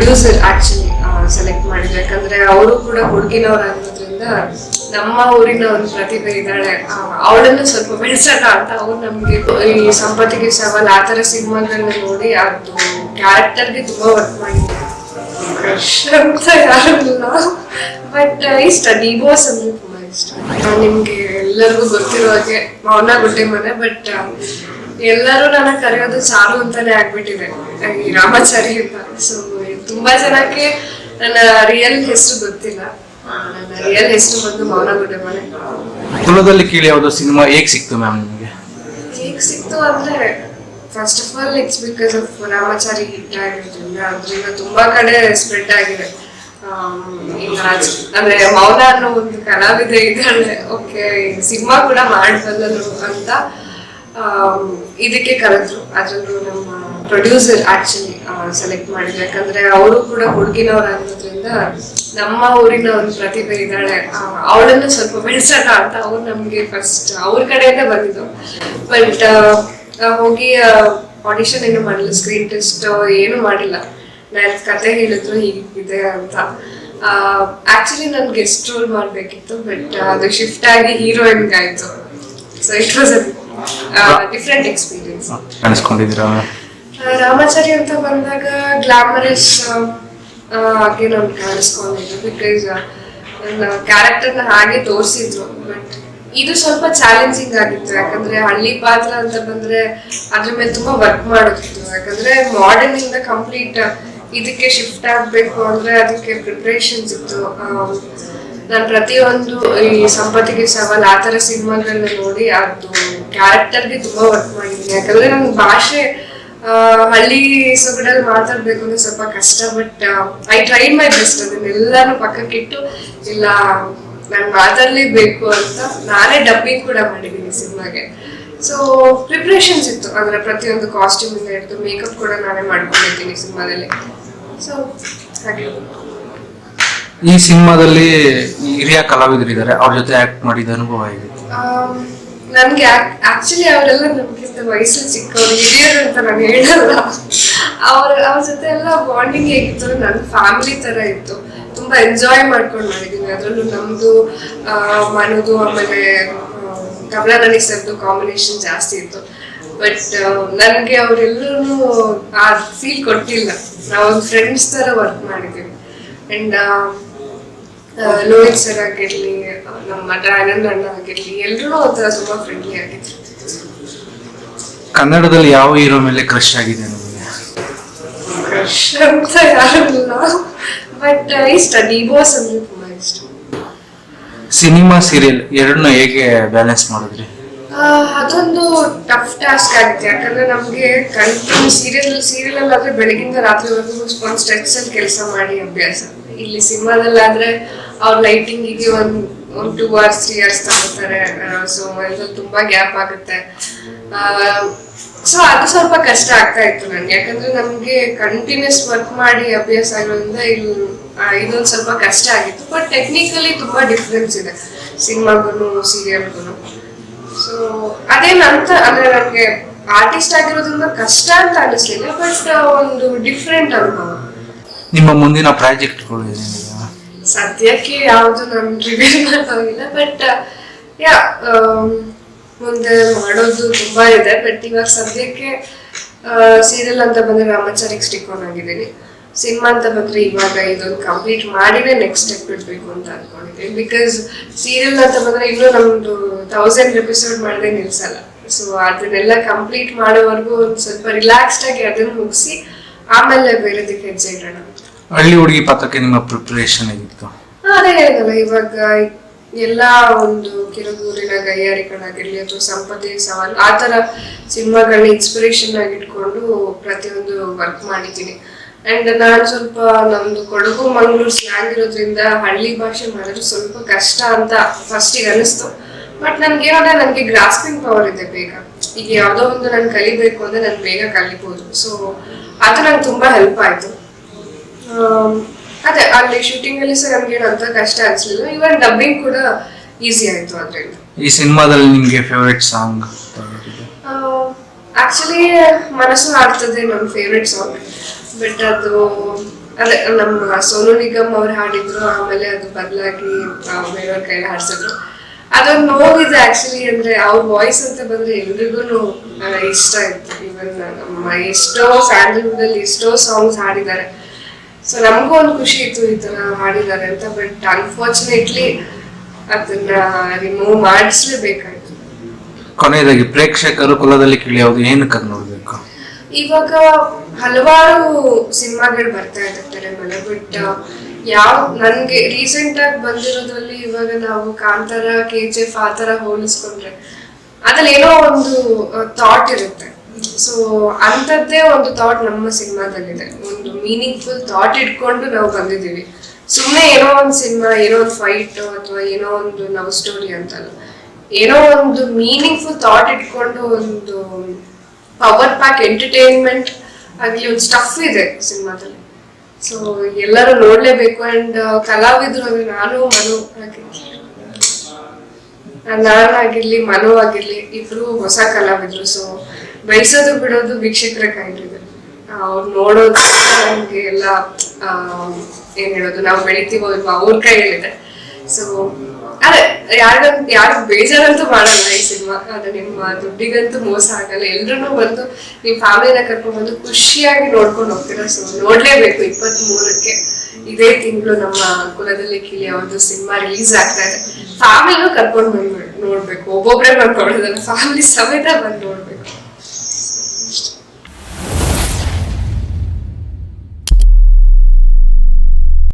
Producer actually select ಮಾಡಿದ್ರು ಯಾಕಂದ್ರೆ ಅವರು ಕೂಡ ಹುಡುಗಿನವ್ರು ಅನ್ನೋದ್ರಿಂದ ನಮ್ಮ ಊರಿನ ಒಂದು ಪ್ರತಿಭೆ ಇದ್ದಾಳೆ. ಅವಳನ್ನು ಸ್ವಲ್ಪ ಬೆಳೆಸೋಣ ಅಂತ ಅವ್ರು ನಮ್ಗೆ ಈ ಸಂಪತ್ತಿಗೆ ಸವಾಲ್. ಆ ತರ ಸಿನಿಮಾಗಳನ್ನ ನೋಡಿ ಅದು ಕ್ಯಾರೆಕ್ಟರ್ಗೆ ತುಂಬಾ ವರ್ಕ್ ಮಾಡಿದ್ದಾರೆ ಕ್ರಶ್ ಅಂತ ಯಾರಿಲ್ಲ. ಬಟ್ ಇಷ್ಟ. ಡಿ ಬಾಸ್ ಅಂದ್ರೆ ತುಂಬಾ ಇಷ್ಟ. ನಿಮ್ಗೆ ಎಲ್ಲರಿಗೂ ಗೊತ್ತಿರೋ ಹಾಗೆ ಮೌನ ಗುಡ್ಡೆ ಮನೆ ಬಟ್ ಎಲ್ಲರೂ ನನ್ನ ಕರೆಯೋದು ಸಾರು ಅಂತಾನೆ ಆಗ್ಬಿಟ್ಟಿದೆ. ಈ ರಾಮಾಚಾರಿ ಅಂತ. ಸೊ ತುಂಬಾ ಜನಕ್ಕೆ ನನ್ನ ರಿಯಲ್ ಹೆಸರು ಗೊತ್ತಿಲ್ಲ. ನನ್ನ ರಿಯಲ್ ಹೆಸರು ಬಂದು ಮೌನ ಮನೆ. ಕುಲದಲ್ಲಿ ಕೀಳಿ ಯಾವುದೋ ಸಿನಿಮಾ ಹೇಗ್ ಸಿಕ್ತು ಮ್ಯಾಮ್ ನಿಮಗೆ? ಹೇಗ್ ಸಿಕ್ತು ಅಂದ್ರೆ first of all it's because of Ramachari hit ಆಗಿರೋದ್ರಿಂದ ಅದರಿಂದ ತುಂಬಾ ಕಡೆ ಸ್ಪ್ರೆಡ್ ಆಗಿದೆ. ಅಂದ್ರೆ ಮೌನ ಅನ್ನೋ ಒಂದು ಕಲಾವಿದೆ ಇದ್ದಾಳೆ. ಓಕೆ ಸಿನಿಮಾ ಕೂಡ ಮಾಡಬಲ್ಲರು ಅಂತ ಇದಕ್ಕೆ ಕರೆದ್ರು. ಅದರಲ್ಲೂ ನಮ್ಮ ಪ್ರೊಡ್ಯೂಸರ್ ಆಕ್ಚುಲಿ ಸೆಲೆಕ್ಟ್ ಮಾಡಿದ್ರು ಯಾಕಂದ್ರೆ ಅವರು ಕೂಡ ಹುಡುಗಿನವ್ರು ಅನ್ನೋದ್ರಿಂದ ನಮ್ಮ ಊರಿನ ಒಂದು ಪ್ರತಿಭೆ ಇದ್ದಾಳೆ. ಅವಳನ್ನು ಸ್ವಲ್ಪ ಬೆಳೆಸೋಣ ಅಂತ ಅವ್ರು ನಮ್ಗೆ ಫಸ್ಟ್ ಅವ್ರ ಕಡೆಯಿಂದ ಬಂದಿದ್ದು. ಬಟ್ ಹೋಗಿ ಆಡಿಷನ್ ಏನು ಮಾಡಿಲ್ಲ ಸ್ಕ್ರೀನ್ ಟೆಸ್ಟ್ ಏನು ಮಾಡಿಲ್ಲ. ನಾನು ಕತೆ ಹೇಳಿದ್ರು ಹೀಗಿದೆ ಅಂತ. ಆಕ್ಚುಲಿ ನನ್ ಗೆಸ್ಟ್ ರೋಲ್ ಮಾಡ್ಬೇಕಿತ್ತು ಬಟ್ ಅದು ಶಿಫ್ಟ್ ಆಗಿ ಹೀರೋಯಿನ್ ಆಯ್ತು so it was different experience ಕಾಣಿಸ್ಕೊಂಡಿದ್ದೀರಾ Ramachari ಅಂತ ಬಂದಾಗ ಗ್ಲಾಮರಸ್ ಆಗಿ ನಾನು ಕಾಣಿಸ್ಕೊಂಡಿದ್ದು ಬಿಕಾಸ್ ನನ್ನ ಕ್ಯಾರೆಕ್ಟರ್ನ ಹಾಗೆ ತೋರಿಸಿದ್ರು. ಬಟ್ ಇದು ಸ್ವಲ್ಪ ಚಾಲೆಂಜಿಂಗ್ ಆಗಿತ್ತು. ಯಾಕಂದ್ರೆ ಹಳ್ಳಿ ಪಾತ್ರ ಅಂತ ಬಂದ್ರೆ ಅದ್ರ ಮೇಲೆ ತುಂಬಾ ವರ್ಕ್ ಮಾಡೋದಿತ್ತು ಯಾಕಂದ್ರೆ ಮಾಡರ್ನ್ ಇಂದ ಕಂಪ್ಲೀಟ್ ಇದಕ್ಕೆ ಶಿಫ್ಟ್ ಆಗ್ಬೇಕು ಅಂದ್ರೆ ಅದಕ್ಕೆ ಪ್ರಿಪ್ರೇಷನ್ಸ್ ಇತ್ತು. ನಾನು ಪ್ರತಿಯೊಂದು ಈ ಸಂಪತ್ತಿಗೆ ಸವಾಲ್ ಆ ತರ ಸಿನಿಮಾಗಳನ್ನ ನೋಡಿ ಅದು ಕ್ಯಾರೆಕ್ಟರ್ಗೆ ತುಂಬಾ ವರ್ಕ್ ಮಾಡಿದ್ದೀನಿ. ಯಾಕಂದ್ರೆ ನನ್ನ ಭಾಷೆ ಹಳ್ಳಿ ಸೊಗಡಲ್ಲಿ ಮಾತಾಡ್ಬೇಕು ಅಂದ್ರೆ ಸ್ವಲ್ಪ ಕಷ್ಟ but I try my best ಅದನ್ನೆಲ್ಲಾನು ಪಕ್ಕಕ್ಕಿಟ್ಟು ಇಲ್ಲ ನಾನು ಮಾತಾಡ್ಲೇಬೇಕು ಅಂತ ನಾನೇ ಡಬ್ಬಿಂಗ್ ಕೂಡ ಮಾಡಿದ್ದೀನಿ ಸಿನಿಮಾಗೆ. ಸೊ ಪ್ರಿಪ್ರೇಷನ್ಸ್ ಇತ್ತು. ಅಂದ್ರೆ ಪ್ರತಿಯೊಂದು ಕಾಸ್ಟ್ಯೂಮ್ ಇಂದ ಹಿಡಿದು ಮೇಕಪ್ ಕೂಡ ನಾನೇ ಮಾಡ್ಕೊಂಡಿದ್ದೀನಿ ಸಿನಿಮಾದಲ್ಲಿ. ಸೊ ಹಾಗೆ. ಈ ಸಿನಿಮಾದಲ್ಲಿ ಹಿರಿಯ ಕಲಾವಿದರಿದ್ದಾರೆ. ಅವ್ರ ಜೊತೆ ಆಕ್ಟ್ ಮಾಡಿದ ಅನುಭವ ಆಮ್, ನನ್ಗೆ ಆಕ್ಚುಲಿ ಅವರೆಲ್ಲ ನಮ್ಗಿಂತ ವಯಸ್ಸಲ್ಲಿ ಚಿಕ್ಕವರು, ಹಿರಿಯರು ಅಂತ ನಾನು ಹೇಳಲ್ಲ. ಅವ್ರ ಅವ್ರ ಜೊತೆ ಎಲ್ಲ ಬಾಂಡಿಂಗ್ ಹೇಗಿತ್ತು ನನ್ನ ಫ್ಯಾಮಿಲಿ ತರ ಇತ್ತು. ತುಂಬಾ ಎಂಜಾಯ್ ಮಾಡ್ಕೊಂಡು ಮಾಡಿದೀನಿ. ಅದ್ರಲ್ಲೂ ನಮ್ದು ಮನೋದು ಮನದು, ಆಮೇಲೆ ಕಮಲಾ ನನಗೆ ಸರ್ದು ಕಾಂಬಿನೇಷನ್ ಜಾಸ್ತಿ ಇತ್ತು. ಬಟ್ ನನಗೆ ಅವರೆಲ್ಲರೂ ಆ ಫೀಲ್ ಕೊಟ್ಟಿಲ್ಲ. ನಾವೊಂದು ಫ್ರೆಂಡ್ಸ್ ತರ ವರ್ಕ್ ಮಾಡಿದ್ದೀವಿ ಅಂಡ್ ಲೋಹಿತ್ ಸರ್ ಆಗಿರ್ಲಿ ನಮ್ಮ ಆನಂದ್ ಅಣ್ಣ ಆಗಿರ್ಲಿ ಎಲ್ಲರೂ ಒಂಥರ ತುಂಬಾ ಫ್ರೆಂಡ್ಲಿ ಆಗಿದ್ರು. ಕನ್ನಡದಲ್ಲಿ ಯಾವ ಹೀರೋ ಮೇಲೆ ಕ್ರಶ್ ಆಗಿದೆ ನಿಮಗೆ? ಕ್ರಶ್ ಅಂತ ಯಾರಿಲ್ಲ ಬಟ್ ಇಷ್ಟ ಡಿವೋರ್ಸ್ ಅಂದ್ರೆ ತುಂಬಾ ಇಷ್ಟ. ಸಿನಿಮಾ ಸೀರಿಯಲ್ ಎರಡನ್ನೂ ಹೇಗೆ ಬ್ಯಾಲೆನ್ಸ್ ಮಾಡಿದ್ರಿ? ಆ, ಅದೊಂದು ಟಫ್ ಟಾಸ್ಕ್ ಆಗುತ್ತೆ ಯಾಕಂದ್ರೆ ನಮಗೆ ಕಂಟಿನ್ಯೂ ಸೀರಿಯಲ್ ಸೀರಿಯಲ್ ಅಲ್ಲಿ ಆದ್ರೆ ಬೆಳಗಿಂದ ರಾತ್ರಿವರೆಗೂ ಒಂದು ಸ್ಟ್ರೆಚ್ ಅಲ್ಲಿ ಕೆಲಸ ಮಾಡಿ ಅಭ್ಯಾಸ. ಇಲ್ಲಿ ಸಿನಿಮಾದಲ್ಲಾದ್ರೆ ಅವ್ರ ಲೈಟಿಂಗಿಗೆ ಒಂದ್ ಒಂದ್ ಟೂ ಅವರ್ಸ್ ತ್ರೀ ಅವರ್ಸ್ ತಗೋತಾರೆ. ಸೊ ಎಲ್ಲ ತುಂಬಾ ಗ್ಯಾಪ್ ಆಗುತ್ತೆ. ಸೊ ಅದು ಸ್ವಲ್ಪ ಕಷ್ಟ ಆಗ್ತಾ ಇತ್ತು ನನ್ಗೆ ಯಾಕಂದ್ರೆ ನಮ್ಗೆ ಕಂಟಿನ್ಯೂಸ್ ವರ್ಕ್ ಮಾಡಿ ಅಭ್ಯಾಸ ಆಗಿರೋದ್ರಿಂದ ಇಲ್ಲಿ ಇದೊಂದು ಸ್ವಲ್ಪ ಕಷ್ಟ ಆಗಿತ್ತು. ಬಟ್ ಟೆಕ್ನಿಕಲಿ ತುಂಬಾ ಡಿಫ್ರೆನ್ಸ್ ಇದೆ. ಸಿನಿಮಾಗೂ ಸೀರಿಯಲ್ಗೂ ಸೊ ಅದೇನಂತ ಅಂದ್ರೆ ನನಗೆ ಆರ್ಟಿಸ್ಟ್ ಆಗಿರೋದ್ರಿಂದ ಕಷ್ಟ ಅಂತ ಅನಿಸ್ಲಿಲ್ಲ ಬಟ್ ಒಂದು ಡಿಫ್ರೆಂಟ್ ಅನುಭವ. ನಿಮ್ಮ ಮುಂದಿನ ಪ್ರಾಜೆಕ್ಟ್ಗಳು ಸದ್ಯಕ್ಕೆ ಯಾವುದು ನಾನು ರಿವೀಲ್ ಮಾಡೋಗಿಲ್ಲ ಬಟ್ ಯಾ ಮುಂದೆ ಮಾಡೋದು ತುಂಬಾ ಇದೆ ಬಟ್ ಇವಾಗ ಸದ್ಯಕ್ಕೆ ಸೀರಿಯಲ್ ಅಂತ ಬಂದ್ರೆ ರಾಮಾಚಾರಿಗೆ ಸ್ಟಿಕ್ ಆನ್ ಆಗಿದ್ದೀನಿ. ಸಿನಿಮಾ ಅಂತ ಬಂದ್ರೆ ಇವಾಗ ಇದೊಂದು ಕಂಪ್ಲೀಟ್ ಮಾಡಿನೇ ನೆಕ್ಸ್ಟ್ ಸ್ಟೆಪ್ ಇಡ್ಬೇಕು ಅಂತ ಅನ್ಕೊಂಡಿದ್ದೀನಿ ಬಿಕಾಸ್ ಸೀರಿಯಲ್ ಅಂತ ಬಂದ್ರೆ ಇನ್ನು ನಮ್ದು ತೌಸಂಡ್ ಎಪಿಸೋಡ್ ಮಾಡದೆ ನಿಲ್ಸಲ್ಲ. ಸೊ ಅದನ್ನೆಲ್ಲ ಕಂಪ್ಲೀಟ್ ಮಾಡೋವರೆಗೂ ಒಂದು ಸ್ವಲ್ಪ ರಿಲ್ಯಾಕ್ಸ್ಡ್ ಆಗಿ ಅದನ್ನ ಮುಗಿಸಿ, ಆಮೇಲೆ ಬೇರೆದಕ್ಕೆ ಹೆಜ್ಜೆ ಇಡೋಣ ಹಳ್ಳಿ ಹುಡುಗಿ ಪಾತ್ರಕ್ಕೆ ನಿಮ್ಮ ಪ್ರಿಪರೇಷನ್ ಹೇಗಿತ್ತು? ಅದೇ ಇವಾಗ ಎಲ್ಲ ಒಂದು ಕಿರುಗೂರಿನ ಗೈಯಾರಿಗಳಾಗಿರ್ಲಿ ಅಥವಾ ಸಂಪತ್ತಿ ಸವಾಲು, ಆ ತರ ಸಿನಿಮಾಗಳನ್ನ ಇನ್ಸ್ಪಿರೇಷನ್ ಆಗಿಟ್ಕೊಂಡು ಪ್ರತಿಯೊಂದು ವರ್ಕ್ ಮಾಡಿದ್ದೀನಿ. ಅಂಡ್ ನಾನು ಸ್ವಲ್ಪ ನಮ್ದು ಕೊಡಗು ಮಂಗಳೂರು ಸ್ಲ್ಯಾಂಗ್ ಇರೋದ್ರಿಂದ ಹಳ್ಳಿ ಭಾಷೆ ಮಾಡಿದ್ರೆ ಸ್ವಲ್ಪ ಕಷ್ಟ ಅಂತ ಫಸ್ಟಿಗೆ ಅನಿಸ್ತು ಬಟ್ ನನ್ಗೆ ಏನಂದ್ರೆ ನನಗೆ ಗ್ರಾಸ್ಪಿಂಗ್ ಪವರ್ ಇದೆ ಬೇಗ. ಈಗ ಯಾವುದೋ ಒಂದು ನಾನು ಕಲಿಬೇಕು ಅಂದ್ರೆ ನಾನು ಬೇಗ ಕಲಿಬೋದು. ಸೊ ಅದು ನಂಗೆ ತುಂಬಾ ಹೆಲ್ಪ್ ಆಯ್ತು. ಅದೇ ಅಲ್ಲಿ ಶೂಟಿಂಗ್ ಅಲ್ಲಿ ಸಹ ನಮ್ಗೆ ಅಂತ ಕಷ್ಟ ಅನ್ಸಲಿಲ್ಲ ಇವನ್ ಡಬ್ಬಿಂಗ್ ಕೂಡ ಈಸಿ ಆಯ್ತು ಅದ್ರಿಂದ. ಈ ಸಿನಿಮಾದಲ್ಲಿ ನಿಮಗೆ ಫೇವರೇಟ್ ಸಾಂಗ್ ಆಕ್ಚುಲಿ ಮನಸ್ಸು ಹಾಡ್ತದೆ ನನ್ನ ಫೇವ್ರೆಟ್ ಸಾಂಗ್ ಬಟ್ ಅದು ಅದೇ ನಮ್ಮ ಸೋನು ನಿಗಮ್ ಅವ್ರು ಹಾಡಿದ್ರು ಆಮೇಲೆ ಅದು ಬದಲಾಗಿ ಬೇರೆಯವ್ರ ಕೈಲಿ ಹಾಡ್ಸಿದ್ರು. ಅದೊಂದು ನೋವಿದೆ ಆಕ್ಚುಲಿ ಅಂದ್ರೆ ಅವ್ರ ವಾಯ್ಸ್ ಅಂತ ಬಂದ್ರೆ ಎಲ್ರಿಗೂ ಇಷ್ಟ ಇತ್ತು. ಇವನ್ ನಮ್ಮ ಎಷ್ಟೋ ಸ್ಯಾಂಡಲ್ವುಡ್ ಅಲ್ಲಿ ಎಷ್ಟೋ ಸಾಂಗ್ಸ್ ಹಾಡಿದ್ದಾರೆ. ಸೊ ನಮಗೂ ಒಂದು ಖುಷಿ ಇತ್ತು ಈ ಥರ ಮಾಡಿದ್ದಾರೆ ಅಂತ ಬಟ್ ಅನ್ಫಾರ್ಚುನೇಟ್ಲಿ ಅದನ್ನ ರಿಮೂವ್ ಮಾಡಿಸ್ಲೇಬೇಕಾಯ್ತು. ಕೊನೆಯದಾಗಿ ಪ್ರೇಕ್ಷಕರು ಕುಲದಲ್ಲಿ ಕಿಳಿಯೋದು ಏನಕ್ಕೆ ನೋಡ್ಬೇಕು? ಇವಾಗ ಹಲವಾರು ಸಿನಿಮಾಗಳು ಬರ್ತಾ ಇರ್ತಾರೆ ಮನೆ ಬಟ್ ಯಾವ ನನ್ಗೆ ರೀಸೆಂಟ್ ಆಗಿ ಬಂದಿರೋದ್ರಲ್ಲಿ ಇವಾಗ ನಾವು ಕಾಂತಾರ ಕೆ ಜಿ ಎಫ್ ಆ ತರ ಹೋಲಿಸ್ಕೊಂಡ್ರೆ ಅದ್ರಲ್ಲಿ ಏನೋ ಒಂದು ಥಾಟ್ ಇರುತ್ತೆ. ಸೊ ಅಂಥದ್ದೇ ಒಂದು ಥಾಟ್ ನಮ್ಮ ಸಿನಿಮಾದಲ್ಲಿದೆ. ಒಂದು ಮೀನಿಂಗ್ಫುಲ್ ಥಾಟ್ ಇಟ್ಕೊಂಡು ನಾವು ಬಂದಿದ್ದೀವಿ. ಸುಮ್ಮನೆ ಏನೋ ಒಂದು ಸಿನಿಮಾ, ಏನೋ ಒಂದು ಫೈಟ್ ಅಥವಾ ಏನೋ ಒಂದು ಲವ್ ಸ್ಟೋರಿ ಅಂತಲ್ಲ. ಏನೋ ಒಂದು ಮೀನಿಂಗ್ಫುಲ್ ಥಾಟ್ ಇಟ್ಕೊಂಡು ಒಂದು ಪವರ್ ಪ್ಯಾಕ್ ಎಂಟರ್ಟೈನ್ಮೆಂಟ್ ಆಗಲಿ ಒಂದು ಸ್ಟಫ್ ಇದೆ ಸಿನಿಮಾದಲ್ಲಿ. ಸೊ ಎಲ್ಲರೂ ನೋಡ್ಲೇಬೇಕು ಅಂಡ್ ಕಲಾವಿದ್ರು ಅಂದ್ರೆ ನಾನು ಮನು ನಾನಾಗಿರ್ಲಿ ಮನು ಆಗಿರ್ಲಿ, ಇಬ್ರು ಹೊಸ ಕಲಾವಿದ್ರು. ಸೊ ಬೆಳೆಸೋದು ಬಿಡೋದು ವೀಕ್ಷಕರ ಕೈಲಿದೆ. ಅವ್ರು ನೋಡೋದು ನಮ್ಗೆ ಎಲ್ಲ ಏನ್ ಹೇಳೋದು, ನಾವು ಬೆಳಿತೀವೋ ಇಲ್ವಾ ಅವ್ರ ಕೈಯಲ್ಲಿದೆ ಸೊ ಅದೇ ಯಾರಿಗಂತ ಯಾರು ಬೇಜಾರಂತೂ ಮಾಡಲ್ಲ ಈ ಸಿನಿಮಾ. ಅದು ನಿಮ್ಮ ದುಡ್ಡಿಗಂತೂ ಮೋಸ ಆಗಲ್ಲ. ಎಲ್ರು ಬಂದು ನಿಮ್ ಫ್ಯಾಮಿಲಿನ ಕರ್ಕೊಂಡ್ ಬಂದು ಖುಷಿಯಾಗಿ ನೋಡ್ಕೊಂಡು ಹೋಗ್ತೀರಾ? ಸೊ ನೋಡ್ಲೇಬೇಕು ಇಪ್ಪತ್ತ್ ಮೂರಕ್ಕೆ ಇದೇ ತಿಂಗಳು ನಮ್ಮ ಕುಲದಲ್ಲಿ ಕಿಲಿ ಒಂದು ಸಿನಿಮಾ ರಿಲೀಸ್ ಆಗ್ತಾ ಇದೆ. ಫ್ಯಾಮಿಲಿನೂ ಕರ್ಕೊಂಡು ಬಂದು ನೋಡ್ಬೇಕು. ಒಬ್ಬೊಬ್ರೇ ಬಂದು ಫ್ಯಾಮಿಲಿ ಸಮೇತ ಬಂದು ನೋಡ್ಬೇಕು.